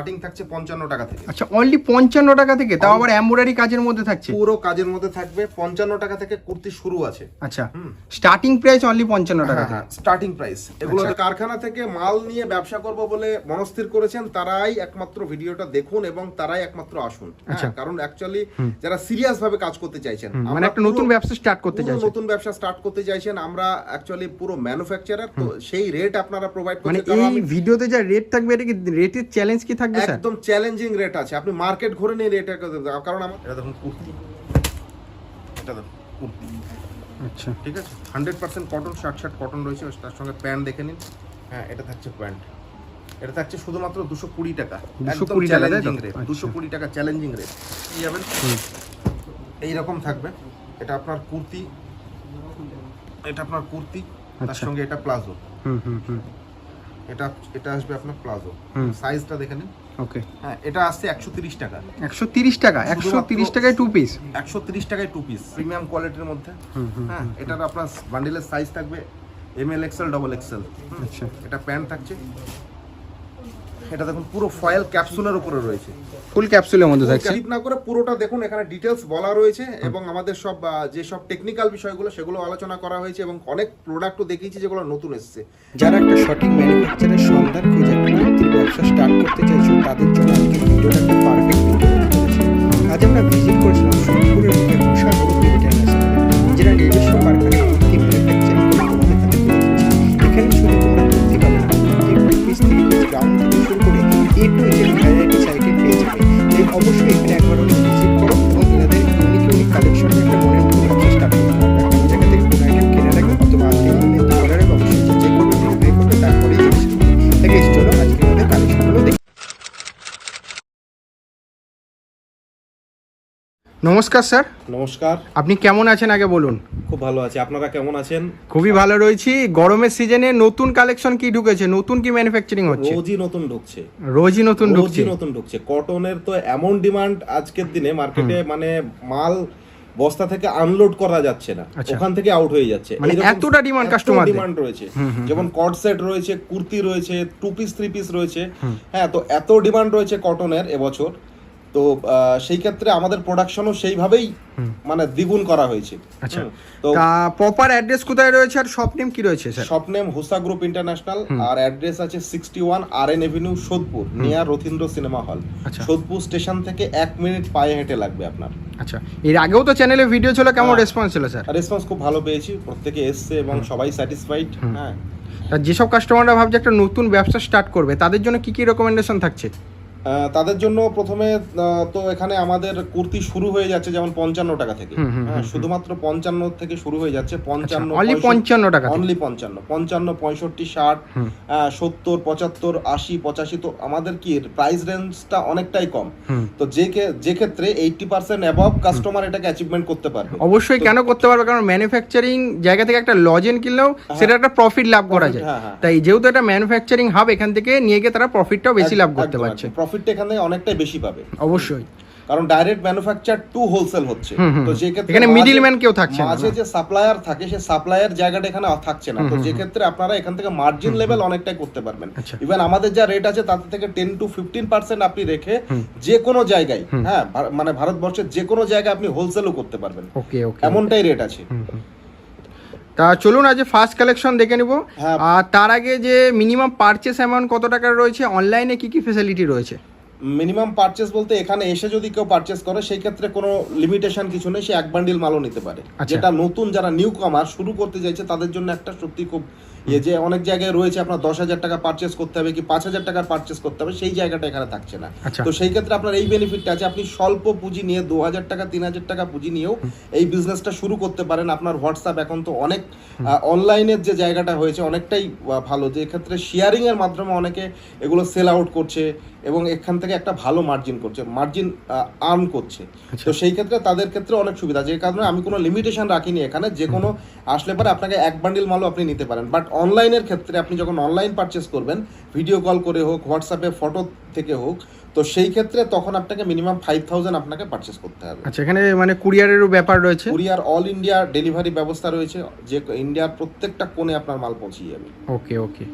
Cutting থাকছে পঞ্চান্ন টাকা থেকে। আচ্ছা অনলি পঞ্চান্ন টাকা থেকে? তাও আবার এমব্রয়ডারি কাজের মধ্যে থাকছে? পুরো কাজের মধ্যে থাকবে। পঞ্চান্ন টাকা থেকে কুর্তি শুরু আছে। আচ্ছা স্টার্টিং প্রাইস অনলি পঞ্চান্ন টাকা হ্যাঁ হ্যাঁ স্টার্টিং প্রাইস এগুলো কারখানা থেকে মাল নিয়ে ব্যবসা করব বলে মনস্থির করেছেন তারাই একমাত্র ভিডিওটা দেখুন এবং তারাই একমাত্র আসুন। আচ্ছা। হ্যাঁ, কারণ অ্যাকচুয়ালি যারা সিরিয়াস ভাবে কাজ করতে চাইছেন মানে একটা নতুন ব্যবসা স্টার্ট করতে পুরো চাইছে নতুন ব্যবসা স্টার্ট করতে চাইছেন আমরা অ্যাকচুয়ালি পুরো ম্যানুফ্যাকচারার তো সেই রেট আপনারা প্রোভাইড মানে এই ভিডিওতে যা রেট থাকবে এটা কি রেটের চ্যালেঞ্জ কি থাকবে? স্যার। একদম চ্যালেঞ্জিং রেট আছে। আপনি মার্কেট ঘুরে নিয়ে রেট কারণ আমার এটা দেখুন কুর্তি এটা দেখুন কুর্তি আচ্ছা। ঠিক আছে? Hundred percent cotton shirt shirt cotton রয়েছে তার সঙ্গে প্যান্ট দেখে নিন। হ্যাঁ এটা থাকছে প্যান্ট এটা থাকছে শুধুমাত্র দুশো কুড়ি টাকা। 220 টাকা, তাই তো? চ্যালেঞ্জিং রেট আচ্ছা। দুশো কুড়ি টাকা চ্যালেঞ্জিং রেট কি যাবেন? এইরকম থাকবে। এটা আপনার কুর্তি। এটা আপনার কুর্তি। তার আচ্ছা। সঙ্গে এটা প্লাজো। হুম হুম হুম। এটা এটা আসবে আপনার প্লাজো। সাইজটা দেখে নিন। ওকে হ্যাঁ এটা আসছে একশো তিরিশ টাকা। একশো তিরিশ টাকা একশো তিরিশ টাকায় টু পিস একশো তিরিশ টাকায় টু পিস প্রিমিয়াম কোয়ালিটির মধ্যে? হ্যাঁ এটার আপনার বান্ডিলের সাইজ থাকবে M L XL double XL আচ্ছা। এটা প্যান্ট থাকছে। এটা দেখুন পুরো ফয়েল ক্যাপসুলের উপরে রয়েছে। ফুল ক্যাপসুলের মধ্যে থাকছে? স্কিপ না করে পুরোটা দেখুন এখানে ডিটেলস বলা রয়েছে এবং আমাদের সব যে সব টেকনিক্যাল বিষয়গুলো সেগুলো আলোচনা করা হয়েছে এবং অনেক প্রোডাক্টও দেখিয়েছি যেগুলো নতুন এসেছে। যারা একটা সঠিক ম্যানুফ্যাকচারের সন্ধান খুঁজে ব্যবসা স্টার্ট করতে চাইছো, তাদের জন্য আজকে ভিডিওটা একটা পারফেক্ট ভিডিও হতে চলেছে আজ আমরা ভিজিট করেছিলাম সোনপুরের মুখে উষা গ্রুপ ইন্টারন্যাশনাল যেটা নিজস্ব কারখানায় নমস্কার স্যার। নমস্কার। আপনি কেমন আছেন আগে বলুন? খুব ভালো আছি। আপনারা কেমন আছেন? খুবই ভালো রয়েছি। গরমের সিজনে নতুন কালেকশন কি ঢুকেছে? নতুন কি ম্যানুফ্যাকচারিং হচ্ছে? রোজই নতুন ঢুকছে। রোজই নতুন ঢুকছে। রোজই নতুন ঢুকছে। কটনের তো এমন ডিমান্ড আজকের দিনে মার্কেটে মানে মাল বস্তা থেকে আনলোড করা যাচ্ছে না। আচ্ছা। ওখান থেকে আউট হয়ে যাচ্ছে। মানে এতটা ডিমান্ড কাস্টমার ডিমান্ড রয়েছে। যেমন কট সেট রয়েছে কুর্তি রয়েছে টু পিস থ্রি পিস রয়েছে। হ্যাঁ তো এত ডিমান্ড রয়েছে কটনের এবছর। তো সেই ক্ষেত্রে আমাদের প্রোডাকশনও সেইভাবেই মানে দ্বিগুণ করা হয়েছে। আচ্ছা। তো প্রপার অ্যাড্রেস কোথায় রয়েছে আর শপ নেম কি রয়েছে sir shop name Hosa group international আর অ্যাড্রেস আছে sixty one R N avenue Sodepur near Rathindra cinema hall আচ্ছা। সোদপুর স্টেশন থেকে এক মিনিট পায়ে হেঁটে লাগবে আপনার। আচ্ছা। এর আগেও তো চ্যানেলে ভিডিও ছিল কেমন হ্যাঁ। রেসপন্স ছিল স্যার রেসপন্স খুব ভালো পেয়েছি প্রত্যেকে এসছে এবং সবাই স্যাটিসফাইড হ্যাঁ। যেসব কাস্টমাররা ভাবছে একটা নতুন ব্যবসা স্টার্ট করবে তাদের জন্য কি কি রেকমেন্ডেশন থাকছে? তাদের জন্য প্রথমে তো এখানে আমাদের কুর্তি শুরু হয়ে যাচ্ছে যেমন পঞ্চান্ন টাকা থেকে। হ্যাঁ শুধুমাত্র পঞ্চান্ন থেকে শুরু হয়ে যাচ্ছে পঞ্চান্ন অনলি পঞ্চান্ন টাকা অনলি পঞ্চান্ন। পঞ্চান্ন পঁয়ষট্টি ষাট সত্তর পঁচাত্তর আশি পঁচাশি তো আমাদের কি প্রাইস রেঞ্জটা অনেকটাই কম। তো যে যে ক্ষেত্রে এইটটি পার্সেন্ট অ্যাবভ কাস্টমার এটাকে অ্যাচিভমেন্ট করতে পারবে। অবশ্যই কেন করতে পারবে? কারণ ম্যানুফ্যাকচারিং জায়গা থেকে একটা লজেন কিনলেও সেটা একটা প্রফিট লাভ করা যায়। হ্যাঁ, হ্যাঁ। তাই যেহেতু এটা ম্যানুফ্যাকচারিং হাব এখান থেকে নিয়ে গিয়ে তারা প্রফিটটাও বেশি লাভ করতে পারছে। প্রফিটটা এখান অনেকটাই বেশি পাবে। অবশ্যই। কারণ ডাইরেক্ট ম্যানুফ্যাকচার টু হোলসেল হচ্ছে। তো যে ক্ষেত্রে এখানে middleman কেউ থাকছে না, মাঝে যে সাপ্লায়ার থাকে সে সাপ্লায়ার জায়গাটা এখানে থাকছে না। তো যে ক্ষেত্রে আপনারা এখান থেকে মার্জিন লেভেল অনেকটাই করতে পারবেন। আচ্ছা। ইভেন আমাদের যা রেট আছে তাতে থেকে টেন টু ফিফটিন পার্সেন্ট আপনি রেখে যে কোনো জায়গায় হ্যাঁ মানে ভারতবর্ষের যে কোনো জায়গায় আপনি হোলসেলও করতে পারবেন। ওকে ওকে। এমনটাই রেট আছে। তা চলুন আজ ফার্স্ট কালেকশন দেখে নিব হ্যাঁ। আর তার আগে যে মিনিমাম পারচেস অ্যামাউন্ট কত টাকার রয়েছে অনলাইনে কি কি ফেসিলিটি রয়েছে মিনিমাম পারচেস বলতে এখানে এসে যদি কেউ পারচেস করে সেই ক্ষেত্রে কোনো লিমিটেশন কিছু নেই সে এক বান্ডিল মালও নিতে পারে আচ্ছা। যেটা নতুন যারা নিউ কামার শুরু করতে চাইছে তাদের জন্য একটা সত্যি খুব যে অনেক জায়গায় রয়েছে আপনার দশ হাজার টাকা পারচেস করতে হবে কি পাঁচ হাজার টাকার পারচেস করতে হবে সেই জায়গাটা এখানে থাকছে না। আচ্ছা। তো সেই ক্ষেত্রে আপনার এই বেনিফিটটা আছে আপনি স্বল্প পুঁজি নিয়ে দু হাজার টাকা তিন হাজার টাকা পুঁজি নিয়েও এই বিজনেসটা শুরু করতে পারেন। আপনার হোয়াটসঅ্যাপ এখন তো অনেক অনলাইনের যে জায়গাটা হয়েছে অনেকটাই ভালো। যে এক্ষেত্রে শেয়ারিং এর মাধ্যমে অনেকে এগুলো সেল আউট করছে এবং এখান থেকে একটা ভালো মার্জিন করছে মার্জিন আর্ন করছে। তো সেই ক্ষেত্রে তাদের ক্ষেত্রে অনেক সুবিধা যে কারণে আমি কোনো লিমিটেশন রাখিনি এখানে। যে কোনো আসলে পরে আপনাকে এক বান্ডিল মালও আপনি নিতে পারেন। বাট অনলাইনের ক্ষেত্রে আপনি যখন অনলাইন পারচেস করবেন ভিডিও কল করে হোক হোয়াটসঅ্যাপে ফটো থেকে হোক তো সেই ক্ষেত্রে তখন আপনাকে মিনিমাম ফাইভ থাউজেন্ড আপনাকে পারচেস করতে হবে। আচ্ছা এখানে মানে কুরিয়ারেরও ব্যাপার রয়েছে? কুরিয়ার অল ইন্ডিয়া ডেলিভারি ব্যবস্থা রয়েছে। যে ইন্ডিয়ার প্রত্যেকটা কোণে আপনার মাল পৌঁছে যাবে। ওকে ওকে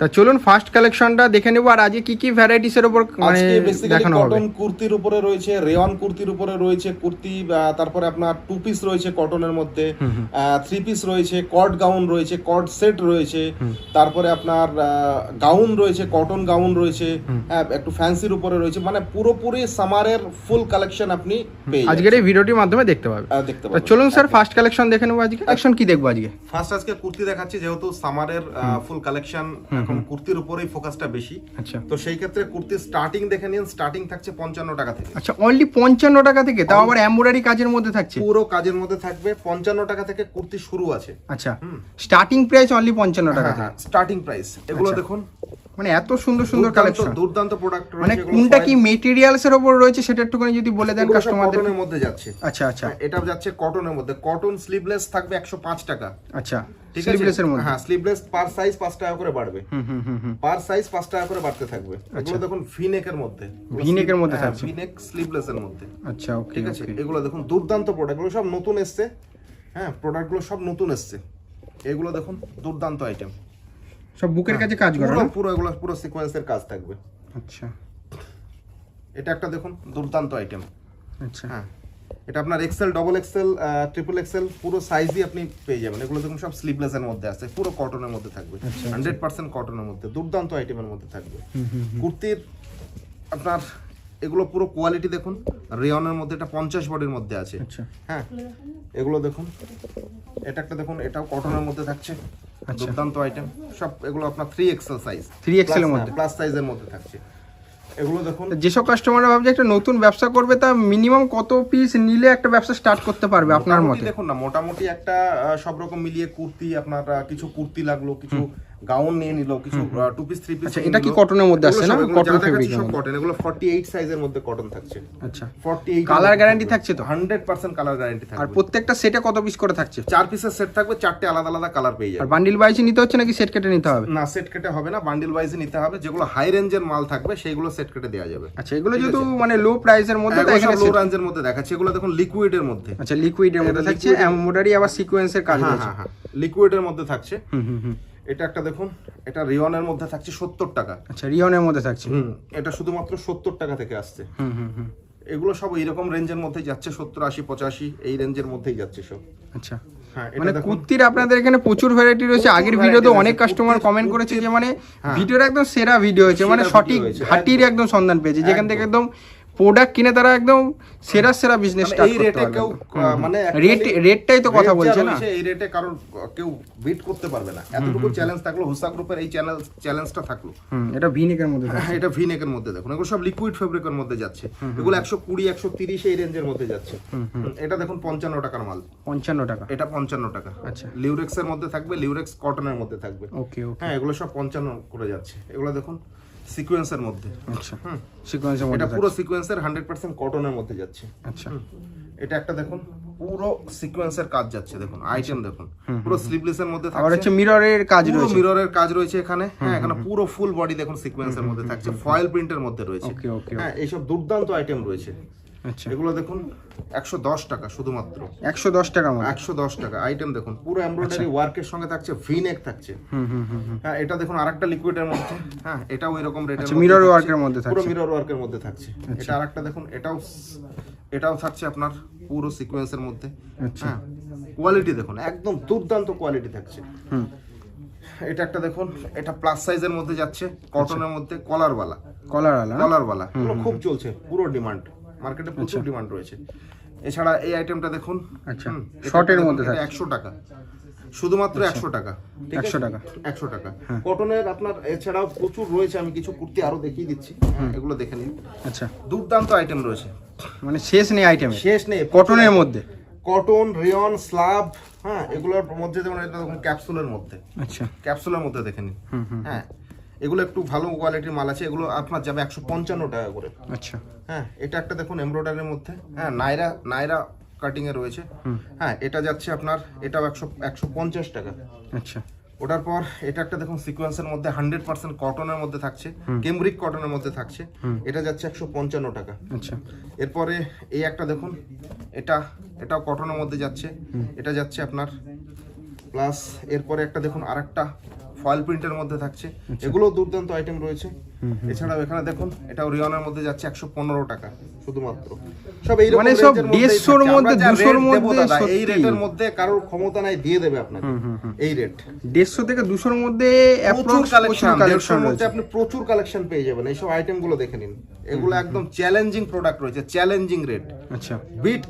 তা চলুন ফার্স্ট কালেকশনটা দেখে নেব আর আজকে কি কি ভ্যারাইটিস এর উপর মানে দেখানো হবে? কটন কুর্তির উপরে রয়েছে রেওয়ান কুর্তির উপরে রয়েছে কুর্তি তারপরে আপনার টু পিস রয়েছে কটনের মধ্যে থ্রি পিস রয়েছে কট গাউন রয়েছে কট সেট রয়েছে তারপরে আপনার গাউন রয়েছে কটন গাউন রয়েছে হ্যাঁ একটু ফ্যান্সির উপরে রয়েছে মানে পুরোপুরি সামারের ফুল কালেকশন আপনি আজকের এই ভিডিওটির মাধ্যমে দেখতে পাবে। যাবেন। দেখতে পাবেন। চলুন স্যার ফার্স্ট কালেকশন দেখে নেব আজকে। কালেকশন কি দেখব আজকে? ফার্স্ট আজকে কুর্তি দেখাচ্ছি যেহেতু সামারের ফুল কালেকশন এখন কুর্তির উপরেই ফোকাসটা বেশি। আচ্ছা। তো সেই ক্ষেত্রে কুর্তির স্টার্টিং দেখে নিন স্টার্টিং থাকছে পঞ্চান্ন টাকা থেকে। আচ্ছা অনলি পঞ্চান্ন টাকা থেকে? তাও আবার এমব্রয়ডারি কাজের মধ্যে থাকছে? পুরো কাজের মধ্যে থাকবে। পঞ্চান্ন টাকা থেকে কুর্তি শুরু আছে। আচ্ছা। স্টার্টিং প্রাইস অনলি পঞ্চান্ন টাকা থেকে? স্টার্টিং প্রাইস এগুলো আচ্ছা। দেখুন। মানে এত সুন্দর সুন্দর কালেকশন দুর্দান্ত প্রোডাক্ট মানে কোনটা কি মেটেরিয়ালস এর উপর রয়েছে সেটা একটুখানি যদি বলে দেন কাস্টমারদের মধ্যে যাচ্ছে। আচ্ছা আচ্ছা। হ্যাঁ, এটা যাচ্ছে কটনের মধ্যে। কটন স্লিভলেস থাকবে একশো পাঁচ টাকা। আচ্ছা। ঠিক আছে? হ্যাঁ স্লিভলেস পার সাইজ পাঁচ টাকা করে বাড়বে। পার সাইজ পাঁচ টাকা করে বাড়তে থাকবে। এগুলো দেখুন ভিনেকের মধ্যে। V-neck মধ্যে থাকছে। ভিনেক স্লিভলেস এর মধ্যে। আচ্ছা ওকে ঠিক আছে? এগুলো দেখুন দুর্দান্ত প্রোডাক্ট সব নতুন এসছে। হ্যাঁ প্রোডাক্টগুলো সব নতুন এসছে। এগুলো দেখুন দুর্দান্ত আইটেম সব বুকের কাছে কাজ করে পুরো পুরো এগুলো পুরো সিকোয়েন্সের কাজ থাকবে। আচ্ছা। এটা একটা দেখুন দুর্দান্ত আইটেম আচ্ছা। হ্যাঁ এটা আপনার XL double XL triple XL পুরো সাইজই আপনি পেয়ে যাবেন। এগুলো দেখুন সব স্লিভলেস এর মধ্যে আছে পুরো কটনের মধ্যে থাকবে। হান্ড্রেড পার্সেন্ট কটনের মধ্যে দুর্দান্ত আইটেমের মধ্যে থাকবে। কুর্তির আপনার এগুলো পুরো কোয়ালিটি দেখুন রেয়নের মধ্যে এটা পঞ্চাশ বডির মধ্যে আছে। আচ্ছা। হ্যাঁ এগুলো দেখুন এটা একটা দেখুন এটাও কটনের মধ্যে থাকছে আচ্ছা। দুর্দান্ত আইটেম সব এগুলো আপনার থ্রি এক্সেল সাইজ 3XL এর মধ্যে? প্লাস সাইজের মধ্যে থাকছে। এগুলো দেখুন। যেসব কাস্টমাররা ভাবছে একটা নতুন ব্যবসা করবে তা মিনিমাম কত পিস নিলে একটা ব্যবসা স্টার্ট করতে পারবে আপনার মতে? দেখুন না মোটামুটি একটা সব রকম মিলিয়ে কুর্তি আপনার কিছু কুর্তি লাগল কিছু গাউন নিয়ে নিলো কিছু টু পিস থ্রি পিস এটা কি কটনের মধ্যে আসছে না? কটন এর সব কটন এগুলো 48 সাইজের মধ্যে কটন থাকছে। আচ্ছা। 48 Colour guarantee থাকছে তো? 100% কালার গ্যারান্টি আর থাকবে। প্রত্যেকটা সেটে কত পিস করে থাকছে? চার পিসের সেট থাকবে চারটে আলাদা আলাদা কালার পেয়ে যাবে। আর বান্ডিল ওয়াইজ নিতে হচ্ছে নাকি সেট কেটে নিতে হবে? না সেট কেটে হবে না বান্ডিল ওয়াইজে নিতে হবে। যেগুলো হাই রেঞ্জের মাল থাকবে সেগুলো সেট কেটে দেওয়া যাবে। আচ্ছা এগুলো যেহেতু মানে লো প্রাইসের মধ্যে তাই এখানে লো রেঞ্জের মধ্যে দেখাচ্ছে। এগুলো দেখুন লিকুইডের মধ্যে। আচ্ছা লিকুইডের মধ্যে থাকছে এমব্রয়ডারি আবার সিকোয়েন্সের কাজ হ্যাঁ হ্যাঁ হ্যাঁ। লিকুইডের মধ্যে থাকছে। হুম হুম হুম। এটা একটা দেখুন এটা রিওনের মধ্যে থাকছে সত্তর টাকা। আচ্ছা রিয়নের মধ্যে থাকছে। হুম এটা শুধুমাত্র সত্তর টাকা থেকে আসছে। হুম হুম হুম। এগুলো সব এইরকম রেঞ্জের মধ্যেই যাচ্ছে সত্তর আশি পঁচাশি এই রেঞ্জের মধ্যেই যাচ্ছে সব। আচ্ছা। হ্যাঁ মানে কুর্তির আপনাদের এখানে প্রচুর ভ্যারাইটি রয়েছে। আগের ভিডিওতে অনেক কাস্টমার কমেন্ট করেছে যে মানে হ্যাঁ। ভিডিওর একদম সেরা ভিডিও হয়েছে। মানে সঠিক ঘাটির একদম। সন্ধান পেয়েছে। যেখান থেকে একদম প্রোডাক্ট কিনে তারা একদম সেরা সেরা বিজনেস মানে স্টার্ট করতে পারবে। মানে রেট রেটটাই তো কথা বলছে না। এই রেটে কারণ কেউ বিট করতে পারবে না। এতটুকু চ্যালেঞ্জ থাকল হুসা গ্রুপের এই চ্যানেল চ্যালেঞ্জটা থাকল। এটা ভিনিকের মধ্যে হ্যাঁ, এটা ভিনেকের মধ্যে দেখুন এগুলো সব লিকুইড ফেব্রিকের মধ্যে যাচ্ছে। এগুলো একশো কুড়ি একশো তিরিশ এই রেঞ্জের মধ্যে যাচ্ছে। এটা দেখুন পঞ্চান্ন টাকার মাল। পঞ্চান্ন টাকা। এটা পঞ্চান্ন টাকা। আচ্ছা। লিউরেক্স এর মধ্যে থাকবে লিউরেক্স কটনের মধ্যে থাকবে। ওকে ওকে হ্যাঁ এগুলো সব পঞ্চান্ন করে যাচ্ছে। এগুলো দেখুন সিকোয়েন্সের মধ্যে। আচ্ছা। সিকোয়েন্সের এটা পুরো সিকোয়েন্সের হান্ড্রেড পার্সেন্ট কটনের মধ্যে যাচ্ছে। আচ্ছা। এটা একটা দেখুন পুরো সিকোয়েন্সের কাজ যাচ্ছে দেখুন আইটেম দেখুন। পুরো স্লিভলেসের মধ্যে হচ্ছে মিররের কাজ রয়েছে। মিররের কাজ রয়েছে এখানে। হ্যাঁ এখানে পুরো ফুল বডি দেখুন সিকোয়েন্সের মধ্যে থাকছে। ফয়েল প্রিন্টের মধ্যে রয়েছে। ওকে ওকে হ্যাঁ এইসব দুর্দান্ত আইটেম রয়েছে। আচ্ছা। এগুলো দেখুন একশো দশ টাকা শুধুমাত্র। একশো দশ মধ্যে একশো দশ টাকা। আইটেম দেখুন পুরো এমব্রয়ডারি ওয়ার্কের সঙ্গে থাকছে ভি নেক থাকছে। হ্যাঁ এটা দেখুন আরেকটা লিকুইডের মধ্যে। হ্যাঁ এটাও এরকম রেটের আচ্ছা, work এর মধ্যে পুরো থাকছে। মিরর ওয়ার্কের মধ্যে থাকছে। এটা আরেকটা দেখুন এটাও এটাও থাকছে আপনার পুরো সিকোয়েন্সের মধ্যে। আচ্ছা। হ্যাঁ কোয়ালিটি দেখুন একদম দুর্দান্ত কোয়ালিটি থাকছে। হুম। এটা একটা দেখুন এটা প্লাস সাইজের মধ্যে যাচ্ছে কটনের মধ্যে কলারওয়ালা? কলারওয়ালা এগুলো খুব চলছে পুরো ডিমান্ড মার্কেটে প্রচুর ডিমান্ড রয়েছে। এছাড়া এই আইটেমটা দেখুন। আচ্ছা। শর্টের মধ্যে থাকছে। একশো টাকা। শুধুমাত্র একশো টাকা? 100 টাকা। একশো টাকা। কটনের আপনার এছাড়াও প্রচুর রয়েছে আমি কিছু কুর্তি আরও দেখিয়ে দিচ্ছি। হ্যাঁ, এগুলো দেখে নিন। আচ্ছা। দুর্দান্ত আইটেম রয়েছে। মানে শেষ নেই আইটেমে শেষ নেই। কটনের মধ্যে? কটন রেয়ন স্লাব হ্যাঁ এগুলোর মধ্যে যেমন এটা দেখুন ক্যাপসুলের মধ্যে। আচ্ছা। ক্যাপসুলের মধ্যে দেখে নিন। হুম হুম। হ্যাঁ এগুলো একটু ভালো কোয়ালিটির মাল আছে। এগুলো আপনার যাবে একশো পঞ্চান্ন টাকা করে। আচ্ছা। হ্যাঁ এটা একটা দেখুন এমব্রয়ডারির মধ্যে। হ্যাঁ নাইরা নাইরা কাটিং এ রয়েছে। হ্যাঁ এটা যাচ্ছে আপনার এটাও একশো একশো পঞ্চাশ টাকা। আচ্ছা। ওটার পর এটা একটা দেখুন সিকোয়েন্সের মধ্যে হান্ড্রেড পার্সেন্ট কটনের মধ্যে থাকছে কেমব্রিক কটনের মধ্যে থাকছে। এটা যাচ্ছে একশো পঞ্চান্ন টাকা। আচ্ছা। এরপরে এই একটা দেখুন এটা এটাও কটনের মধ্যে যাচ্ছে। এটা যাচ্ছে আপনার প্লাস এরপরে একটা দেখুন আরেকটা ফয়েল প্রিন্টের মধ্যে থাকছে। এগুলো দুর্দান্ত আইটেম রয়েছে। এছাড়াও এখানে দেখুন এটাও রিয়নের মধ্যে যাচ্ছে একশো পনেরো টাকা শুধুমাত্র। সব এই মানে সব 150 মধ্যে, 200 র মধ্যে এই রেটের মধ্যে কারোর ক্ষমতা নাই দিয়ে দেবে আপনাকে এই রেট দেড়শো থেকে দুশোর মধ্যে প্রচুর কালেকশন দেড়শোর কালেকশন মধ্যে আপনি প্রচুর কালেকশন পেয়ে যাবেন। এইসব আইটেমগুলো দেখে নিন। এগুলো একদম চ্যালেঞ্জিং প্রোডাক্ট রয়েছে চ্যালেঞ্জিং রেট আচ্ছা। বিট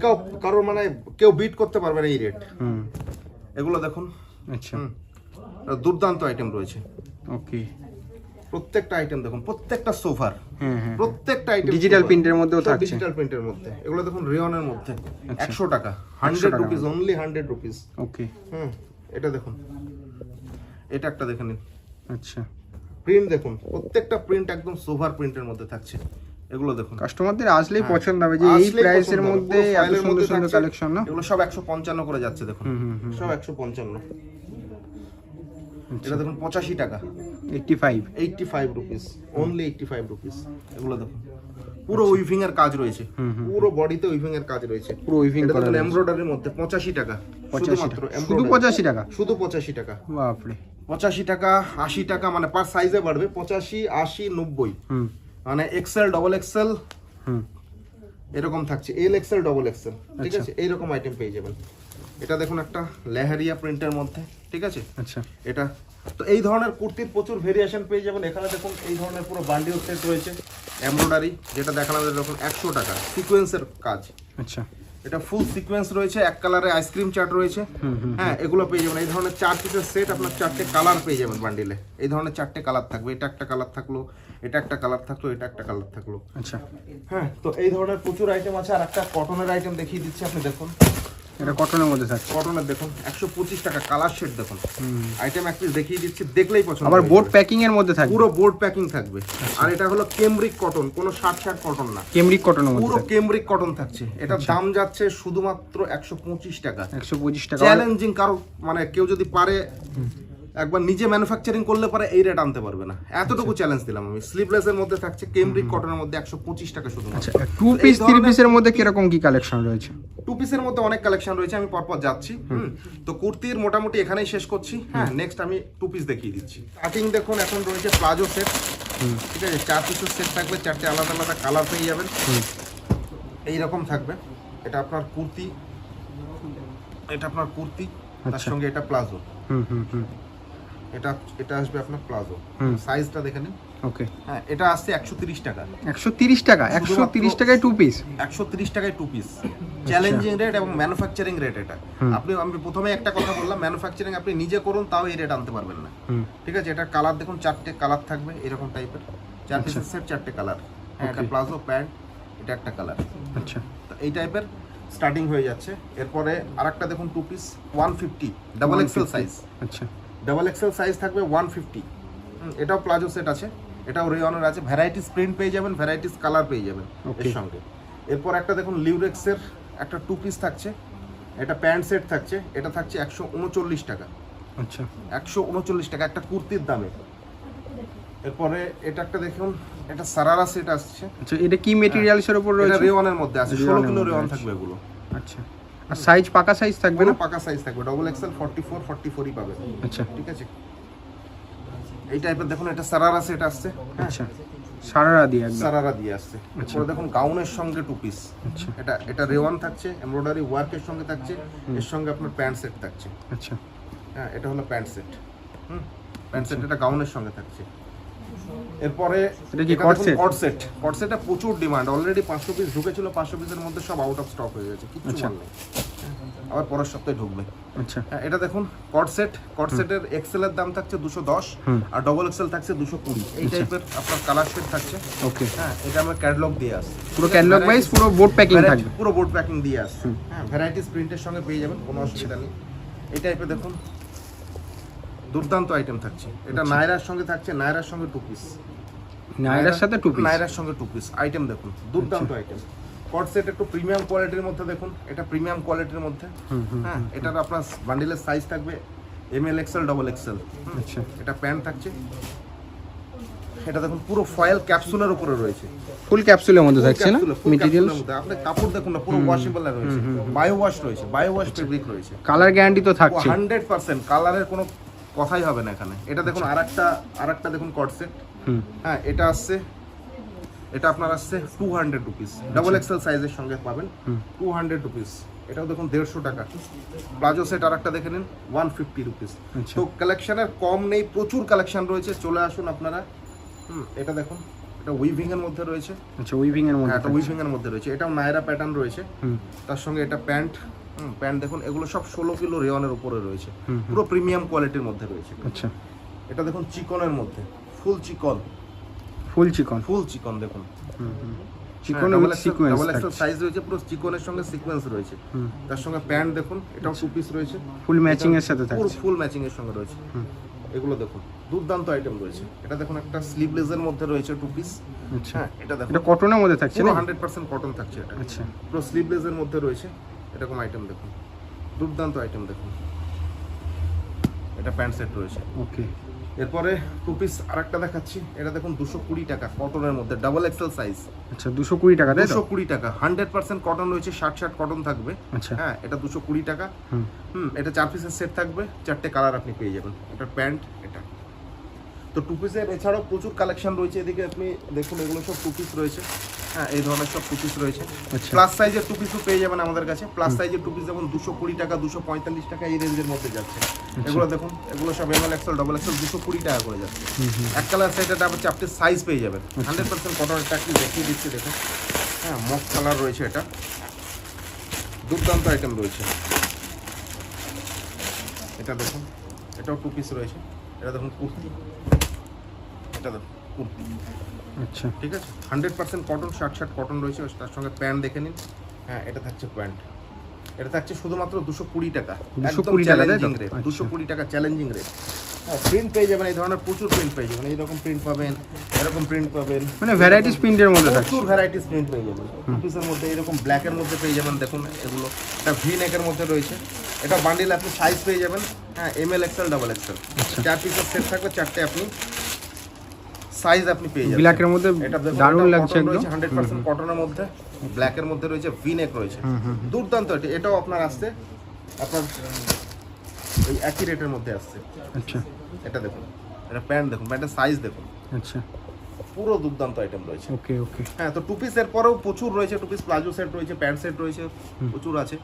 কারোর মানে কেউ বিট করতে পারবে না এই রেট এগুলো দেখুন। আচ্ছা। দুর্দান্ত আইটেম রয়েছে। ওকে প্রত্যেকটা আইটেম দেখুন প্রত্যেকটা সোফার হ্যাঁ হ্যাঁ প্রত্যেকটা আইটেম print এর মধ্যেও থাকছে। ডিজিটাল প্রিন্টের মধ্যে। এগুলো দেখুন রিয়নের মধ্যে। আচ্ছা। একশো টাকা। হান্ড্রেড টাকা rupees only hundred rupees okay hmm এটা দেখুন। এটা একটা দেখে নিন। আচ্ছা। প্রিন্ট দেখুন প্রত্যেকটা প্রিন্ট একদম সোভার প্রিন্টের মধ্যে থাকছে। এগুলো দেখুন। কাস্টমারদের আসলেই পছন্দ হবে যে এই হ্যাঁ। প্রাইসের মধ্যে এত সুন্দর সুন্দর কালেকশন না? এগুলো সব একশো পঞ্চান্ন করে যাচ্ছে দেখুন। হুম হুম হুম সব একশো পঞ্চান্ন। এটা দেখুন পঁচাশি টাকা। Eighty five eighty five rupees only eighty five rupees এগুলো দেখুন। পুরো উইভিং এর কাজ রয়েছে। পুরো বডিতে উইভিং এর কাজ রয়েছে। পুরো উইভিং করা রয়েছে। এমব্রয়ডারির মধ্যে পঁচাশি টাকা। পঁচাশি শুধুমাত্র টাকা। শুধু embroidery। পঁচাশি টাকা? শুধু পঁচাশি টাকা। বাপরে। পঁচাশি টাকা আশি টাকা মানে পার সাইজে বাড়বে। পঁচাশি আশি নব্বই। হুম। মানে এক্সেল ডবল এক্সেল হুম। এরকম থাকছে। এল এক্সেল ডবল এক্সেল ঠিক আচ্ছা। আছে? এইরকম আইটেম পেয়ে যাবেন। এটা দেখুন একটা লেহারিয়া প্রিন্টের মধ্যে ঠিক আছে? আচ্ছা। এটা। তো এই ধরনের কুর্তির প্রচুর ভেরিয়েশন পেয়ে যাবেন। এখানে দেখুন এই ধরনের পুরো বান্ডিল সেট রয়েছে। এমব্রয়ডারি যেটা দেখালাম দেখুন একশো টাকা সিকোয়েন্সের কাজ। আচ্ছা। এটা ফুল সিকোয়েন্স রয়েছে এক কালারে আইসক্রিম চাট রয়েছে। হ্যাঁ এগুলো পেয়ে যাবেন। এই ধরনের চার পিসের সেট আপনার চারটে কালার পেয়ে যাবেন বান্ডিলে এই ধরনের চারটে কালার থাকবে। এটা একটা কালার থাকল এটা একটা কালার থাকল এটা একটা কালার থাকল। আচ্ছা। হ্যাঁ তো এই ধরনের প্রচুর আইটেম আছে। আর একটা কটনের আইটেম দেখিয়ে দিচ্ছি আপনি দেখুন। এটা কটনের মধ্যে থাকে কটনের দেখুন একশো পঁচিশ টাকা কালার শেড দেখুন। আইটেম এক পিস দেখিয়ে দিচ্ছি দেখলেই পছন্দ আবার বোর্ড প্যাকিং এর মধ্যে থাকবে। পুরো বোর্ড প্যাকিং থাকবে। আর এটা হলো কেমব্রিক কটন কোনো শার্ট শার্ট কটন না। কেমব্রিক কটনের মধ্যে পুরো কেমব্রিক কটন থাকছে। এটা দাম যাচ্ছে শুধুমাত্র একশো পঁচিশ টাকা। একশো পঁচিশ টাকা। চ্যালেঞ্জিং কারও মানে কেউ যদি পারে একবার নিজে ম্যানুফ্যাকচারিং করলে পরে এই রেট আনতে পারবে না। এতটুকু চ্যালেঞ্জ দিলাম আমি। স্লিভলেস এর মধ্যে থাকছে কেমব্রিক কটনের মধ্যে একশো পঁচিশ টাকা আচ্ছা টু পিস থ্রি পিসের মধ্যে কীরকম কি কালেকশন রয়েছে? টু পিসের মধ্যে অনেক কালেকশন রয়েছে আমি পরপর যাচ্ছি হুম। তো কুর্তির মোটামুটি এখানেই শেষ করছি। হ্যাঁ নেক্সট আমি টু পিস দেখিয়ে দিচ্ছি। কাটিং দেখুন এখন রয়েছে প্লাজো সেট ঠিক আছে চার পিসের সেট থাকবে চারটে আলাদা আলাদা কালার পেয়ে যাবেন। এই রকম থাকবে। এটা আপনার কুর্তি। এটা আপনার কুর্তি তার আচ্ছা। সঙ্গে এটা প্লাজো হুম হুম হুম। এটা এটা আসবে আপনার প্লাজো। সাইজটা দেখে নিন। ওকে। হ্যাঁ এটা আসছে একশো তিরিশ টাকা। একশো তিরিশ টাকা একশো তিরিশ টাকায় টু পিস একশো তিরিশ টাকায় টু পিস চ্যালেঞ্জিং রেট এবং ম্যানুফ্যাকচারিং রেট এটা। আপনি আমি প্রথমে একটা কথা বললাম ম্যানুফ্যাকচারিং আপনি নিজে করুন তাও এই রেট আনতে পারবেন না। ঠিক আছে? এটা কালার দেখুন চারটে কালার থাকবে এরকম টাইপের চার আচ্ছা। পিসের সেট চারটে কালার হ্যাঁ এটা প্লাজো প্যান্ট এটা একটা কালার আচ্ছা। তো এই টাইপের স্টার্টিং হয়ে যাচ্ছে। এরপরে আরেকটা দেখুন two piece one fifty double XL size আচ্ছা। ডাবল এক্সেল সাইজ থাকবে ওয়ান ফিফটি। এটাও প্লাজো সেট আছে এটাও রেয়নের আছে। ভ্যারাইটিস প্রিন্ট পেয়ে যাবেন ভ্যারাইটিস কালার পেয়ে যাবেন এর সঙ্গে। এরপর একটা দেখুন লিউরেক্সের একটা টু পিস থাকছে এটা প্যান্ট সেট থাকছে এটা থাকছে একশো উনচল্লিশ টাকা। আচ্ছা। একশো উনচল্লিশ টাকা একটা কুর্তির দামে। এরপরে এটা একটা দেখুন এটা সারারা সেট আসছে। আচ্ছা এটা কি মেটেরিয়ালসের উপর রয়েছে? রেওয়ানের মধ্যে আছে ষোলো রেওয়ানের কিলো রেওয়ান থাকবে এগুলো। আচ্ছা। আর সাইজ পাকা সাইজ থাকবে না? পাকা সাইজ থাকবে। Double XL forty four forty ফোরই পাবে আচ্ছা। ঠিক আছে? এই টাইপের দেখুন এটা সারারা সেট আসছে হ্যাঁ? আচ্ছা। সারারা দিয়ে একদম। সারারা দিয়ে আসছে। এরপরে দেখুন গাউনের সঙ্গে টু পিস আচ্ছা। এটা এটা রেওয়ান থাকছে এমব্রয়ডারি ওয়ার্কের সঙ্গে থাকছে এর সঙ্গে আপনার প্যান্ট সেট থাকছে। আচ্ছা। হ্যাঁ এটা হলো প্যান্ট সেট হুম? প্যান্ট সেট এটা গাউনের সঙ্গে থাকছে। এরপরে এটা কি সেট প্রচুর ডিমান্ড অলরেডি পাঁচশো পিস ঢুকেছিল পাঁচশো পিসের মধ্যে সব আউট অফ স্টক হয়ে গেছে আচ্ছা। মাল নেই। আবার পরের সপ্তাহে ঢুকবে। আচ্ছা। হ্যাঁ এটা দেখুন কট সেট কট সেটের এক্সেল এর দাম থাকছে দুশো দশ আর ডবল এক্সেল থাকছে দুশো কুড়ি। এই আচ্ছা। টাইপের আপনার কালার শেড থাকছে। ওকে হ্যাঁ এটা আমরা ক্যাটালগ দিয়ে আসছি। পুরো ক্যাটালগ ওয়াইজ পুরো বোর্ড প্যাকিং থাকবে। পুরো বোর্ড প্যাকিং দিয়ে আসছে। হ্যাঁ ভ্যারাইটিস প্রিন্টের সঙ্গে পেয়ে যাবেন কোনো অসুবিধা নেই। এই টাইপের দেখুন দুর্দান্ত আইটেম থাকছে। এটা নায়রার সঙ্গে থাকছে নায়রার সঙ্গে টু পিস নাইরার সাথে টু পিস নায়রার সঙ্গে টু পিস আইটেম দেখুন দুর্দান্ত আইটেম কট সেট একটু প্রিমিয়াম কোয়ালিটির মধ্যে দেখুন এটা প্রিমিয়াম কোয়ালিটির মধ্যে। হ্যাঁ এটার আপনার বান্ডিলের সাইজ থাকবে M L XL double XL আচ্ছা। এটা প্যান্ট থাকছে। এটা দেখুন পুরো ফয়েল ক্যাপসুলের উপরে রয়েছে। ফুল ক্যাপসুলের মধ্যে থাকছে না? মেটেরিয়াল। আপনি কাপড় দেখুন না পুরো ওয়াশেবল রয়েছে। বায়ো ওয়াশ রয়েছে বায়ো ওয়াশ ফেব্রিক রয়েছে। কালার গ্যারান্টি তো থাকছে। হান্ড্রেড পার্সেন্ট কালারের কোনো কথাই হবে না এখানে। এটা দেখুন আরেকটা আরেকটা দেখুন কট সেট হুম। হ্যাঁ এটা আসছে এটা আপনার আসছে two hundred rupees double XL সাইজের সঙ্গে পাবেন। টু হান্ড্রেড রুপিস এটাও দেখুন দেড়শো টাকা। প্লাজো সেট আর একটা দেখে নিন ওয়ান ফিফটি রুপিস আচ্ছা। তো কালেকশনের কম নেই প্রচুর কালেকশন রয়েছে। চলে আসুন আপনারা। হুম এটা দেখুন এটা উইভিং এর মধ্যে রয়েছে। আচ্ছা উইভিং এর হ্যাঁ মধ্যে এটা থাকছে। উইভিং এর মধ্যে রয়েছে। এটাও নায়রা প্যাটার্ন রয়েছে। হুম। তার সঙ্গে এটা প্যান্ট। প্যান্ট দেখুন এগুলো সব ষোলো কিলো রেওয়ানের উপরে রয়েছে। পুরো প্রিমিয়াম কোয়ালিটির মধ্যে রয়েছে আচ্ছা। এটা দেখুন চিকনের মধ্যে ফুল চিকন। ফুল চিকন? ফুল চিকন দেখুন। হ্যাঁ, চিকন সিকোয়েন্স ডাবল এক্সেল সাইজ রয়েছে পুরো চিকনের সঙ্গে সিকোয়েন্স রয়েছে। তার সঙ্গে প্যান্ট দেখুন এটাও টু পিস রয়েছে। ফুল ম্যাচিং এর সাথে থাকছে। ফুল ম্যাচিং এর সঙ্গে রয়েছে। এগুলো দেখুন দুর্দান্ত আইটেম রয়েছে। এটা দেখুন একটা স্লিভলেসের মধ্যে রয়েছে টু পিস আচ্ছা। হ্যাঁ এটা দেখুন। এটা কটনের মধ্যে থাকছে না? হান্ড্রেড পার্সেন্ট কটন থাকছে এটা। আচ্ছা। পুরো স্লিভলেসের মধ্যে রয়েছে। এরকম আইটেম দেখুন। দুর্দান্ত আইটেম দেখুন। এটা প্যান্ট সেট রয়েছে। ওকে এরপরে টু পিস আরেকটা দেখাচ্ছি। এটা দেখুন দুশো কুড়ি টাকা কটনের মধ্যে ডাবল এক্সেল সাইজ আচ্ছা দুশো কুড়ি টাকা দুশো কুড়ি টাকা। হান্ড্রেড পার্সেন্ট কটন রয়েছে ষাট ষাট কটন থাকবে। আচ্ছা। হ্যাঁ এটা দুশো কুড়ি টাকা। হুম। হুম এটা চার পিসের সেট থাকবে চারটে কালার আপনি পেয়ে যাবেন। এটা প্যান্ট এটা। তো টু পিসের এছাড়াও প্রচুর কালেকশন রয়েছে। এদিকে আপনি দেখুন এগুলো সব টু পিস রয়েছে। হ্যাঁ এই ধরনের সব টু পিস রয়েছে। আচ্ছা। প্লাস সাইজের টু পিসও পেয়ে যাবেন আমাদের কাছে। প্লাস সাইজের টু পিস যেমন দুশো কুড়ি টাকা দুশো পঁয়তাল্লিশ টাকা এই রেঞ্জের মধ্যে যাচ্ছে। এগুলো দেখুন এগুলো সব এমএল এক্সেল ডবল এক্সেল দুশো কুড়ি টাকা করে যাচ্ছে। এক কালার এটা আবার চারটে সাইজ পেয়ে যাবেন। হান্ড্রেড পার্সেন্ট কটনটা একটু দেখিয়ে দিচ্ছি দেখুন। হ্যাঁ মক কালার রয়েছে এটা। দুর্দান্ত আইটেম রয়েছে। এটা দেখুন এটাও টু পিস রয়েছে। এটা দেখুন কুর্তি। এটা দেখুন কুর্তি। আচ্ছা। ঠিক আছে? Hundred percent cotton shirt shirt cotton রয়েছে তার সঙ্গে প্যান্ট দেখে নিন। হ্যাঁ এটা থাকছে প্যান্ট। এটা থাকছে শুধুমাত্র দুশো কুড়ি টাকা। 220 টাকা, তাই তো? Challenging rate. দুশো কুড়ি টাকা চ্যালেঞ্জিং রেট হ্যাঁ প্রিন্ট পেয়ে যাবেন এই ধরনের প্রচুর প্রিন্ট পেয়ে যাবেন এইরকম প্রিন্ট পাবেন এরকম প্রিন্ট পাবেন। মানে ভ্যারাইটিস প্রিন্টের মধ্যে প্রচুর ভ্যারাইটিস প্রিন্ট পেয়ে যাবেন। পিসের মধ্যে এরকম ব্ল্যাকের মধ্যে পেয়ে যাবেন দেখুন এগুলো। এটা ভি নেকের মধ্যে রয়েছে। এটা বান্ডিল আপনি সাইজ পেয়ে যাবেন। হ্যাঁ M L XL double XL. চার পিসের সেট থাকবে চারটে আপনি সাইজ আপনি পেয়ে যাবেন। ব্ল্যাকের মধ্যে এটা দারুণ লাগছে একদম। হান্ড্রেড পার্সেন্ট কটনের মধ্যে ব্ল্যাকের মধ্যে রয়েছে ভি নেক রয়েছে। দুর্দান্ত এটা এটাও আপনার আসছে। আপনার ওই একই রেটের মধ্যে আসছে। আচ্ছা। এটা দেখুন এটা প্যান্ট দেখুন প্যান্টের সাইজ দেখুন। আচ্ছা। পুরো দুর্দান্ত আইটেম রয়েছে। ওকে ওকে হ্যাঁ তো টু পিসের পরেও প্রচুর রয়েছে টু পিস প্লাজো সেট রয়েছে প্যান্ট সেট রয়েছে প্রচুর আছে।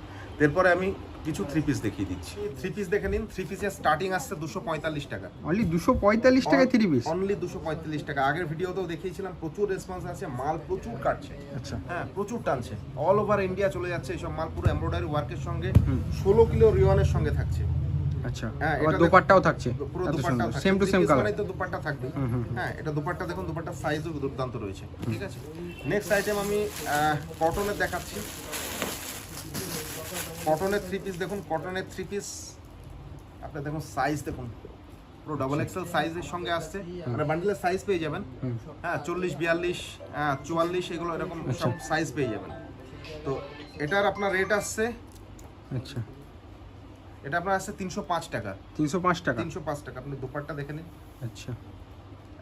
এরপরে আমি কিছু থ্রি পিস দেখিয়ে দিচ্ছি। থ্রি পিস দেখে নিন থ্রি পিসের স্টার্টিং আসছে দুশো পঁয়তাল্লিশ টাকা। অনলি দুশো পঁয়তাল্লিশ টাকায় থ্রি পিস অনলি দুশো পঁয়তাল্লিশ টাকা। আগের ভিডিওতেও দেখিয়েছিলাম প্রচুর রেসপন্স আছে মাল প্রচুর কাটছে। আচ্ছা। হ্যাঁ প্রচুর টানছে। অল ওভার ইন্ডিয়া চলে যাচ্ছে এইসব মাল পুরো এমব্রয়ডারি ওয়ার্কের সঙ্গে। ষোলো কিলো রিওয়ানের সঙ্গে থাকছে। আচ্ছা। হ্যাঁ, এটা দোপাট্টাও থাকছে। পুরো সেম টু সেম কালার তো দুপাট্টা থাকবে হ্যাঁ এটা দুপাট্টা দেখুন দুপাট্টার সাইজও দুর্দান্ত রয়েছে। ঠিক আছে? নেক্সট আইটেম আমি কটনের দেখাচ্ছি। কটনের থ্রি পিস দেখুন কটনের থ্রি পিস আপনি দেখুন সাইজ দেখুন। পুরো ডাবল এক্সেল সাইজের সঙ্গে আসছে। মানে বান্ডিলের সাইজ পেয়ে যাবেন। হ্যাঁ চল্লিশ বিয়াল্লিশ হ্যাঁ চুয়াল্লিশ এগুলো এরকম সব সাইজ পেয়ে যাবেন। তো এটার আপনার রেট আসছে আচ্ছা। এটা আপনার আসছে তিনশো পাঁচ টাকা। তিনশো পাঁচ টাকা? তিনশো পাঁচ টাকা। আপনি দুপাট্টা দেখে নিন। আচ্ছা।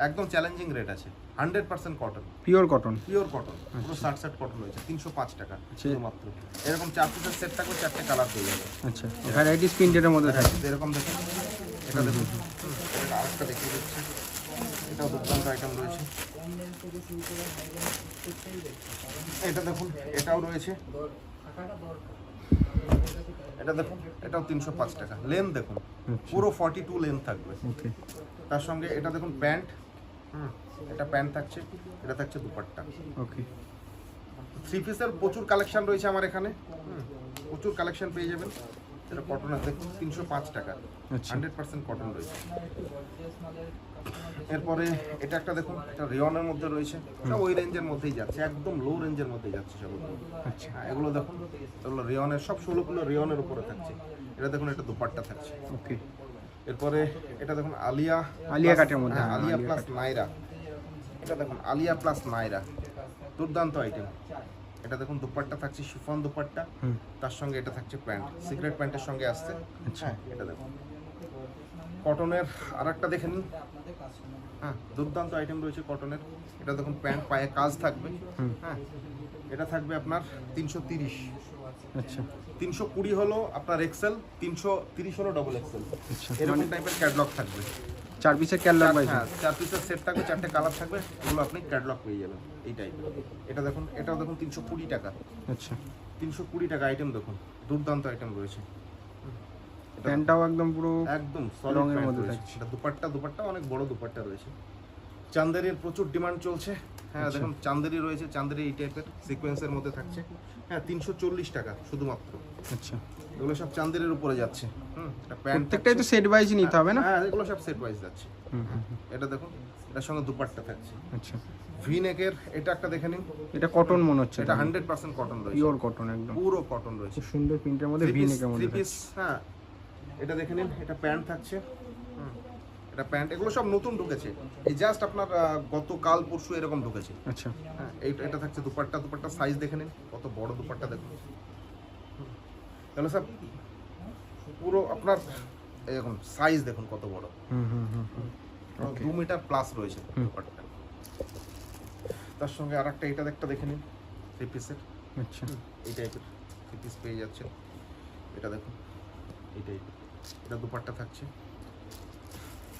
একদম চ্যালেঞ্জিং রেট আছে। Hundred percent cotton pure cotton pure cotton পুরো ষাট ষাট কটন রয়েছে তিনশো পাঁচ টাকা আচ্ছা। শুধুমাত্র। এরকম চার পিসের সেট থাকবে চারটে কালার পেয়ে যাবে। আচ্ছা। ভ্যারাইটিস প্রিন্টের মধ্যে থাকে। এরকম দেখুন। এটা দেখুন। এটা আরেকটা দেখিয়ে দিচ্ছি। এটাও দুর্দান্ত আইটেম রয়েছে। এটা দেখুন এটাও রয়েছে। এটা দেখুন এটাও তিনশো পাঁচ টাকা। লেন দেখুন। পুরো ফর্টি টু লেন থাকবে তার সঙ্গে এটা দেখুন প্যান্ট। হুম। এটা প্যান্ট থাকছে এটা থাকছে দুপাট্টা। ওকে। থ্রি পিসের প্রচুর কালেকশন রয়েছে আমার এখানে। প্রচুর কালেকশন পেয়ে যাবেন। এটা কটনের দেখুন তিনশো পাঁচ টাকা। হান্ড্রেড পার্সেন্ট কটন রয়েছে। এরপরে এটা একটা দেখুন এটা রিয়নের মধ্যে রয়েছে। সব ওই রেঞ্জের মধ্যেই যাচ্ছে একদম লো রেঞ্জের মধ্যেই যাচ্ছে সব। আচ্ছা। হ্যাঁ এগুলো দেখুন এগুলো রিয়নের সব ষোলোগুলো রিয়নের উপরে থাকছে। এটা দেখুন এটা দুপাট্টা থাকছে। ওকে। এরপরে এটা দেখুন আলিয়া আলিয়া কাটের মধ্যে, হ্যাঁ, হ্যাঁ, আলিয়া আলিয়া প্লাস নাইরা। এটা দেখুন আলিয়া প্লাস নাইরা। দুর্দান্ত আইটেম এটা দেখুন দুপাট্টা থাকছে শিফন দুপাট্টা। তার সঙ্গে এটা থাকছে প্যান্ট। সিক্রেট প্যান্টের সঙ্গে আসছে। আচ্ছা। হ্যাঁ এটা দেখুন। কটনের আর একটা দেখে নিন। হ্যাঁ দুর্দান্ত আইটেম রয়েছে কটনের। এটা দেখুন প্যান্ট পায়ে কাজ থাকবে। হ্যাঁ এটা থাকবে আপনার তিনশো তিরিশ। আচ্ছা। তিনশো কুড়ি হলো আপনার এক্সেল তিনশো তিরিশ হলো ডবল এক্সেল এরকম টাইপের ক্যাটলগ থাকবে। চার পিসের ক্যাটলগ হ্যাঁ চার পিসের সেট থাকবে চারটে কালার থাকবে এগুলো আপনি ক্যাটলগ পেয়ে যাবেন এই টাইপের এটা দেখুন এটাও দেখুন তিনশো কুড়ি টাকা। আচ্ছা। তিনশো কুড়ি টাকা আইটেম দেখুন দুর্দান্ত আইটেম রয়েছে। প্যান্টটাও একদম পুরো একদম সলিড মধ্যে থাকছে। দুপাট্টা দুপাট্টা অনেক বড় দুপাট্টা রয়েছে। চান্দেরির প্রচুর ডিমান্ড চলছে। হ্যাঁ আচ্ছা। দেখুন চান্দেরি রয়েছে চান্দেরি এই টাইপের সিকোয়েন্সের মধ্যে থাকছে। হ্যাঁ তিনশো চল্লিশ টাকা শুধুমাত্র। আচ্ছা। এগুলো সব চান্দেরির উপরে যাচ্ছে। হুম প্রত্যেকটাই তো সেট ওয়াইজ নিতে হবে না? হ্যাঁ এগুলো সব সেট ওয়াইজ যাচ্ছে। হুম, হুম, হুম। এটা দেখুন এটার সঙ্গে দুপাট্টা থাকছে। আচ্ছা। ভি নেকের এটা একটা দেখে নিন। এটা কটন মনে হচ্ছে এটা হান্ড্রেড পার্সেন্ট কটন রয়েছে। পিওর কটন একদম। পুরো কটন রয়েছে। সুন্দর প্রিন্টের মধ্যে ভি নেকের মধ্যে হ্যাঁ। এটা দেখে নিন এটা প্যান্ট থাকছে। এটা প্যান্ট এগুলো সব নতুন ঢুকেছে। এই জাস্ট আপনার গতকাল পরশু এরকম ঢুকেছে। আচ্ছা। হ্যাঁ এটা থাকছে দুপাট্টা দুপাট্টা সাইজ দেখে নিন। কত বড় দুপাট্টা দেখুন। তাহলে স্যার পুরো আপনার এরকম সাইজ দেখুন কত বড়। হুম হুম হুম হুম। দু মিটার প্লাস রয়েছে। দুপাট্টা। তার সঙ্গে আর একটা এটা একটা দেখে নিন থ্রি পিসের আচ্ছা। এই টাইপের থ্রি পিস পেয়ে যাচ্ছে এটা দেখুন এই টাইপের এটা দুপাট্টা থাকছে।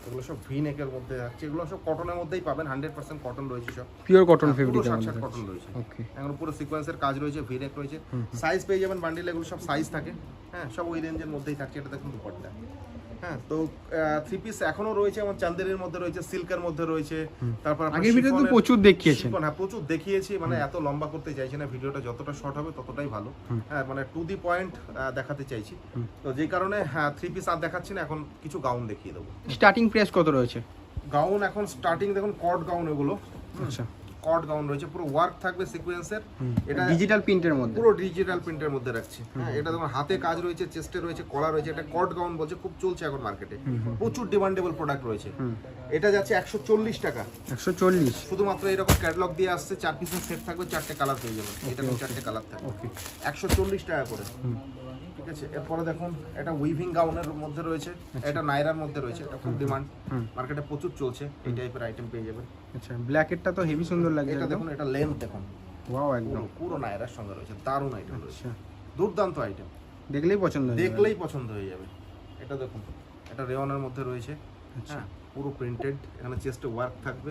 এগুলো সব ভি নেকের মধ্যে যাচ্ছে। এগুলো সব কটনের মধ্যেই পাবেন হান্ড্রেড পার্সেন্ট কটন রয়েছে সব। পিওর কটন ফেব্রিক ষাট। কটন রয়েছে। ওকে এখন পুরো সিকোয়েন্সের কাজ রয়েছে ভি নেক রয়েছে। সাইজ পেয়ে যাবেন বান্ডিল এগুলো সব সাইজ থাকে। হ্যাঁ সব ওই রেঞ্জের মধ্যেই থাকছে এটা দেখুন দুপাট্টা। হ্যাঁ তো থ্রি পিস এখনও রয়েছে আমার চান্দেরির মধ্যে রয়েছে সিল্কের মধ্যে রয়েছে তারপর আগের ভিডিও তো প্রচুর দেখিয়েছেন। হ্যাঁ প্রচুর দেখিয়েছি মানে এত লম্বা করতে চাইছি না ভিডিওটা যতটা শর্ট হবে ততটাই ভালো। হ্যাঁ মানে টু দি পয়েন্ট দেখাতে চাইছি। তো যে কারণে হ্যাঁ থ্রি পিস আর দেখাচ্ছি না এখন কিছু গাউন দেখিয়ে দেবো। স্টার্টিং প্রাইস কত রয়েছে? গাউন এখন স্টার্টিং দেখুন কট গাউন এগুলো। আচ্ছা। কট গাউন রয়েছে পুরো ওয়ার্ক থাকবে সিকোয়েন্সের এটা ডিজিটাল প্রিন্টের মধ্যে। পুরো ডিজিটাল প্রিন্টের মধ্যে রাখছি। হ্যাঁ এটা তোমার হাতে কাজ রয়েছে চেস্টে রয়েছে কলা রয়েছে এটা কট গাউন বলছে খুব চলছে এখন মার্কেটে প্রচুর ডিমান্ডেবল প্রোডাক্ট রয়েছে। এটা যাচ্ছে একশো চল্লিশ টাকা। একশো চল্লিশ। শুধুমাত্র এরকম ক্যাটালগ দিয়ে আসছে চার পিসের সেট থাকবে চারটে কালার পেয়ে যাবে। এটা চারটে কালার থাকবে একশো চল্লিশ টাকা করে। ঠিক আছে এরপরে দেখুন এটা উইভিং গাউনের মধ্যে রয়েছে এটা নাইরার মধ্যে রয়েছে এটা খুব ডিমান্ড মার্কেটে প্রচুর চলছে এই টাইপের আইটেম পেয়ে যাবেন। আচ্ছা ব্ল্যাকেটটা তো হেভি সুন্দর লাগে এটা দেখুন এটা লেন্থ দেখুন। ওয়াও একদম। পুরো নাইরার সঙ্গে রয়েছে দারুণ আইটেম রয়েছে। আচ্ছা। দুর্দান্ত আইটেম দেখলেই পছন্দ দেখলেই পছন্দ হয়ে যাবে। এটা দেখুন এটা রেওয়ানের মধ্যে রয়েছে আচ্ছা। হ্যাঁ পুরো প্রিন্টেড এখানে চেস্টে ওয়ার্ক থাকবে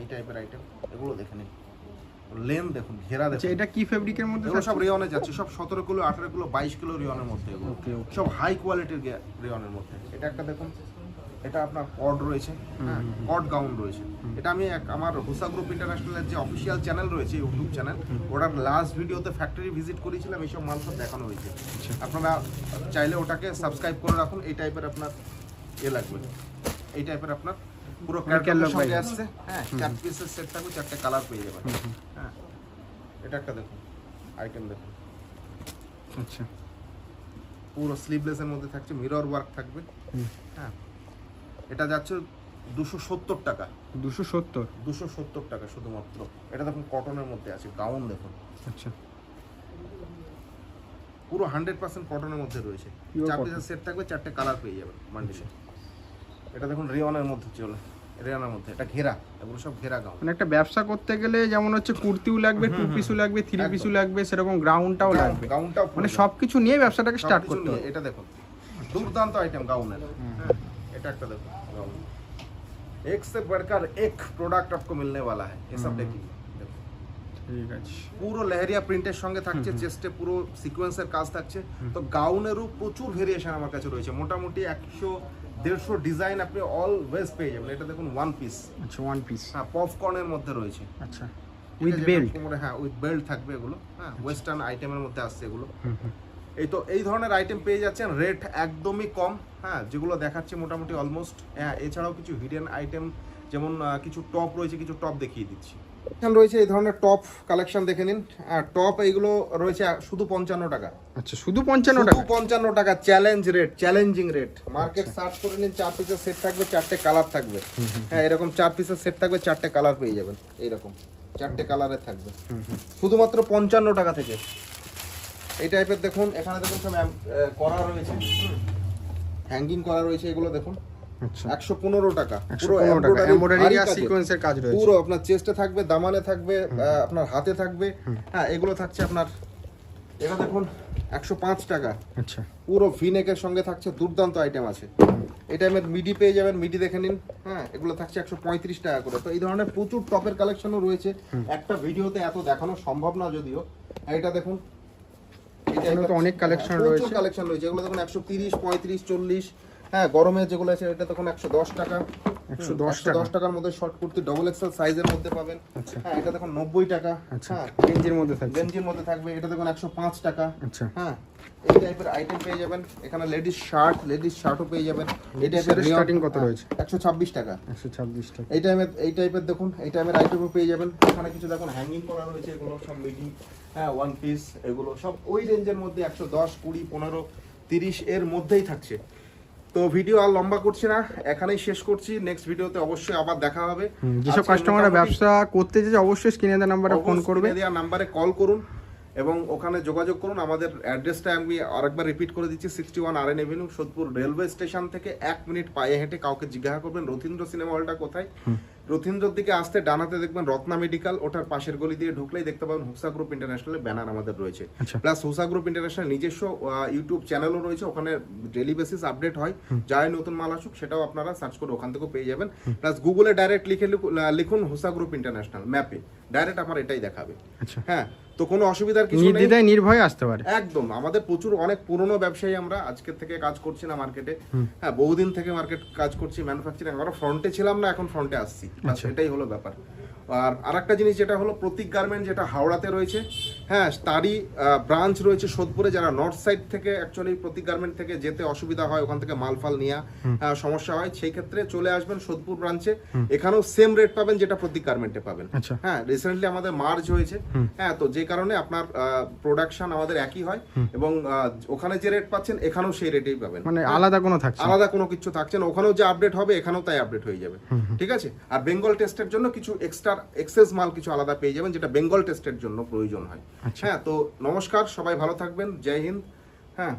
এই টাইপের আইটেম এগুলো দেখে নিন। লেন দেখুন ঘেরা আচ্ছা দেখুন। এটা কি ফেব্রিকের মধ্যে এগুলো সব রেওয়ানে যাচ্ছে সব সতেরো কিলো আঠারো কিলো বাইশ কিলো রেওয়ানের মধ্যে এগুলো। সব হাই কোয়ালিটির রেওয়ানের মধ্যে। এটা একটা দেখুন এটা আপনার কড রয়েছে হ্যাঁ কড গাউন রয়েছে। এটা আমি এক আমার হুসা গ্রুপ ইন্টারন্যাশনালের যে অফিসিয়াল চ্যানেল রয়েছে ইউটিউব চ্যানেল ওটার লাস্ট ভিডিওতে ফ্যাক্টরি ভিজিট করেছিলাম এইসব মাল সব দেখানো হয়েছে। আচ্ছা। আপনারা চাইলে ওটাকে সাবস্ক্রাইব করে রাখুন এই টাইপের আপনার এ লাগবে। এই টাইপের আপনার পুরো ক্যাটালগ সঙ্গে আসছে। হ্যাঁ চার পিসের সেট থাকবে চারটে কালার পেয়ে যাবেন। হ্যাঁ এটা একটা দেখুন আইটেম দেখুন। আচ্ছা। পুরো স্লিভলেসের মধ্যে থাকছে মিরর ওয়ার্ক থাকবে। হ্যাঁ এটা যাচ্ছে দুশো সত্তর টাকা। দুশো সত্তর? দুশো সত্তর টাকা শুধুমাত্র। এটা দেখুন কটনের মধ্যে আছে গাউন দেখুন। আচ্ছা। পুরো হান্ড্রেড পার্সেন্ট কটনের মধ্যে রয়েছে। চার পিসের সেট থাকবে চারটে কালার পেয়ে যাবেন মান্ডিসে এটা দেখুন রেওয়ানের মধ্যে চলে রেওয়ানের মধ্যে এটা ঘেরা এগুলো সব ঘেরা গাউন মানে একটা ব্যবসা করতে গেলে যেমন হচ্ছে কুর্তিও লাগবে টু পিসও লাগবে থ্রি একদম। পিসও লাগবে সেরকম গ্রাউন্ডটাও লাগবে গাউনটাও মানে সবকিছু নিয়ে ব্যবসাটাকে স্টার্ট করতে হবে এটা দেখুন দুর্দান্ত আইটেম গাউনের হ্যাঁ, এটা একটা দেখুন गाउन एक से बढ़कर एक प्रोडक्ट आपको मिलने वाला है ये सब देखिए देखो। ঠিক আছে পুরো লেহেরিয়া প্রিন্টের সঙ্গে থাকছে চেস্টে পুরো সিকোয়েন্সের কাজ থাকছে তো গাউনেরও প্রচুর ভেরিয়েশন আমার কাছে রয়েছে মোটামুটি একশো দেড়শো ডিজাইন আপনি অলওয়েজ পেয়ে যাবেন। এটা দেখুন ওয়ান পিস আচ্ছা ওয়ান পিস হ্যাঁ পপকর্নের মধ্যে রয়েছে। আচ্ছা উইথ বেল্ট হ্যাঁ উইথ বেল্ট থাকবে এগুলো। হ্যাঁ ওয়েস্টার্ন আইটেমের মধ্যে আসছে এগুলো। এই তো এই ধরনের আইটেম পেয়ে যাচ্ছেন রেট একদমই কম। হ্যাঁ যেগুলো দেখাচ্ছে মোটামুটি অলমোস্ট হ্যাঁ এছাড়াও কিছু হিডেন আইটেম যেমন কিছু টপ রয়েছে কিছু টপ দেখিয়ে দিচ্ছি। এখানে রয়েছে এই ধরনের টপ কালেকশন দেখে নিন। টপ এইগুলো রয়েছে শুধু পঞ্চান্ন টাকা। আচ্ছা শুধু পঞ্চান্ন টাকা? পঞ্চান্ন টাকা challenge rate challenging rate market search করে নিন চার পিসের সেট থাকবে চারটে কালার থাকবে। হ্যাঁ এরকম চার পিসের সেট থাকবে চারটে কালার পেয়ে যাবেন এইরকম। চারটে কালারের থাকবে। শুধুমাত্র পঞ্চান্ন টাকা থেকে। এই টাইপের দেখুন এখানে দেখুন সব করা রয়েছে। হ্যাঙ্গিং করা রয়েছে এগুলো দেখুন। একশো পনেরো টাকা। পুরো পনেরো টাকা। embroidery এমব্রয়ডারি ভারী আর কাজের। সিকোয়েন্সের কাজ রয়েছে। পুরো আপনার চেস্টে থাকবে দামানে থাকবে আপনার হাতে থাকবে। হ্যাঁ এগুলো থাকছে আপনার এটা দেখুন একশো পাঁচ টাকা। আচ্ছা। পুরো ভিনেকের সঙ্গে থাকছে দুর্দান্ত আইটেম আছে। এই টাইমের মিডি পেয়ে যাবেন মিডি দেখে নিন। হ্যাঁ এগুলো থাকছে একশো পঁয়ত্রিশ টাকা করে। তো এই ধরনের প্রচুর টপের কালেকশনও রয়েছে। একটা ভিডিওতে এত দেখানো সম্ভব না যদিও। এটা দেখুন। তো অনেক collection রয়েছে। কালেকশন রয়েছে। এগুলো দেখুন একশো তিরিশ পঁয়ত্রিশ চল্লিশ। হ্যাঁ গরমে যেগুলো আছে এটা দেখুন একশো দশ টাকা। 110 টাকা। দশ টাকার মধ্যে শর্ট কুর্তি ডবল এক্সেল সাইজের মধ্যে পাবেন। আচ্ছা। হ্যাঁ এটা দেখুন নব্বই টাকা। আচ্ছা। হ্যাঁ মধ্যে থাকছে। গেঞ্জির মধ্যে থাকবে এটা দেখুন একশো পাঁচ টাকা। আচ্ছা। হ্যাঁ এই টাইপের আইটেম পেয়ে যাবেন। এখানে লেডিস শার্ট লেডিস শার্টও পেয়ে যাবেন। এই টাইপের শার্টের starting কত রয়েছে? একশো ছাব্বিশ টাকা। একশো ছাব্বিশ টাকা। এই টাইমের এই টাইপের দেখুন এই আইটেমও পেয়ে যাবেন। এখানে কিছু দেখুন হ্যাঙ্গিং করা রয়েছে এগুলো সব মিডি হ্যাঁ ওয়ান পিস এগুলো সব ওই রেঞ্জের মধ্যে একশো দশ কুড়ি পনেরো তিরিশ এর মধ্যেই থাকছে। তো ভিডিও আর লম্বা করছি না এখানেই শেষ করছি। নেক্সট ভিডিওতে অবশ্যই আবার দেখা হবে। যেসব কাস্টমাররা ব্যবসা করতে চাইছে অবশ্যই স্ক্রিনে দেওয়া নাম্বারে ফোন করবে। দেওয়া নাম্বারে কল করুন এবং ওখানে যোগাযোগ করুন। আমাদের অ্যাড্রেসটা আমি আরেকবার রিপিট করে দিচ্ছি sixty one R N avenue Sodepur railway station থেকে এক মিনিট পায়ে হেঁটে কাউকে জিজ্ঞাসা করবেন রথীন্দ্র সিনেমা হলটা কোথায়? রথীন্দ্রর দিকে আসতে ডানাতে দেখবেন রত্না মেডিকেল ওটার পাশের গলি দিয়ে ঢুকলেই দেখতে পাবেন হুসা গ্রুপ ইন্টারন্যাশনালের ব্যানার আমাদের রয়েছে। আচ্ছা। প্লাস হুসা গ্রুপ ইন্টারন্যাশনাল নিজস্ব ইউটিউব চ্যানেলও রয়েছে ওখানে ডেলি বেসিস আপডেট হয়। যাই নতুন মাল আসুক সেটাও আপনারা সার্চ করে ওখান থেকেও পেয়ে যাবেন। প্লাস গুগলে ডাইরেক্ট লিখে লিখু- লিখুন হুসা গ্রুপ ইন্টারন্যাশনাল ম্যাপে। ডাইরেক্ট আমার এটাই দেখাবে। আচ্ছা। হ্যাঁ তো কোনো অসুবিধার কিছু নেই। নির্দ্বিধায় নির্ভয়ে আসতে পারে। একদম। আমাদের প্রচুর অনেক পুরনো ব্যবসায়ী আমরা আজকের থেকে কাজ করছি না মার্কেটে হ্যাঁ বহুদিন থেকে মার্কেট কাজ করছি ম্যানুফ্যাকচারিং আমরা ফ্রন্টে ছিলাম না এখন ফ্রন্টে আসছি। সেটাই এটাই হলো ব্যাপার। আর আরেকটা জিনিস যেটা হলো প্রতীক গার্মেন্ট যেটা হাওড়াতে রয়েছে হ্যাঁ তারই ব্রাঞ্চ রয়েছে সোদপুরে যারা নর্থ সাইড থেকে অ্যাকচুয়ালি প্রতীক গার্মেন্ট থেকে যেতে অসুবিধা হয় ওখান থেকে মাল ফাল নেওয়া সমস্যা হয়। সেই ক্ষেত্রে চলে আসবেন সোদপুর ব্রাঞ্চে এখানেও সেম রেট পাবেন যেটা প্রতীক গার্মেন্টে পাবেন। আচ্ছা। হ্যাঁ রিসেন্টলি আমাদের মার্জ হয়েছে। হ্যাঁ তো যে কারণে আপনার প্রোডাকশন আমাদের একই হয়। এবং ওখানে যে রেট পাচ্ছেন এখানেও সেই রেটেই পাবেন। মানে আলাদা কোনো থাকছে আলাদা কোনো কিছু থাকছে না। ওখানেও যে আপডেট হবে এখানেও তাই আপডেট হয়ে যাবে। ঠিক আছে? আর বেঙ্গল টেস্টের জন্য কিছু এক্সট্রা এক্সেস মাল কিছু আলাদা পেয়ে যাবেন যেটা বেঙ্গল টেস্টের জন্য প্রয়োজন হয় আচ্ছা। হ্যাঁ তো নমস্কার সবাই ভালো থাকবেন জয় হিন্দ হ্যাঁ